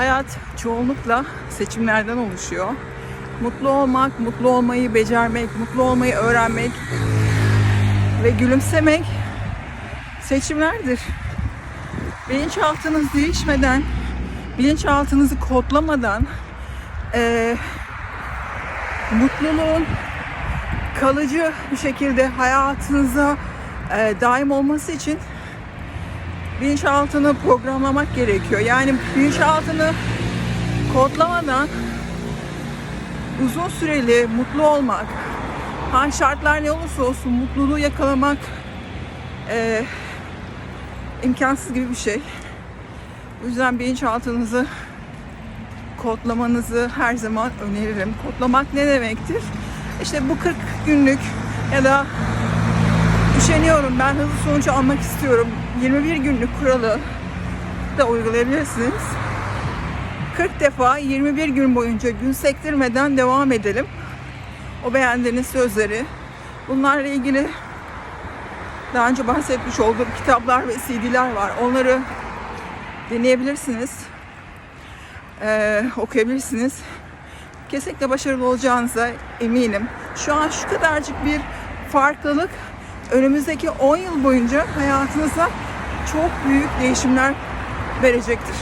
Hayat çoğunlukla seçimlerden oluşuyor. Mutlu olmak, mutlu olmayı becermek, mutlu olmayı öğrenmek ve gülümsemek seçimlerdir. Bilinçaltınız değişmeden, bilinçaltınızı kodlamadan eee mutluluğun kalıcı bir şekilde hayatınıza eee, daim olması için bilinçaltını programlamak gerekiyor. Yani bilinçaltını kodlamadan uzun süreli mutlu olmak, hangi şartlar ne olursa olsun mutluluğu yakalamak eee, imkansız gibi bir şey. O yüzden bilinçaltınızı kodlamanızı her zaman öneririm. Kodlamak ne demektir? İşte bu 40 günlük ya da üşeniyorum ben hızlı sonuç almak istiyorum. 21 günlük kuralı da uygulayabilirsiniz. 40 defa 21 gün boyunca gün sektirmeden devam edelim. O beğendiğiniz sözleri. Bunlarla ilgili daha önce bahsetmiş olduğum kitaplar ve CD'ler var. Onları dinleyebilirsiniz. Ee, okuyabilirsiniz. Kesinlikle başarılı olacağınıza eminim. Şu an şu kadarcık bir farklılık önümüzdeki 10 yıl boyunca hayatınıza çok büyük değişimler verecektir.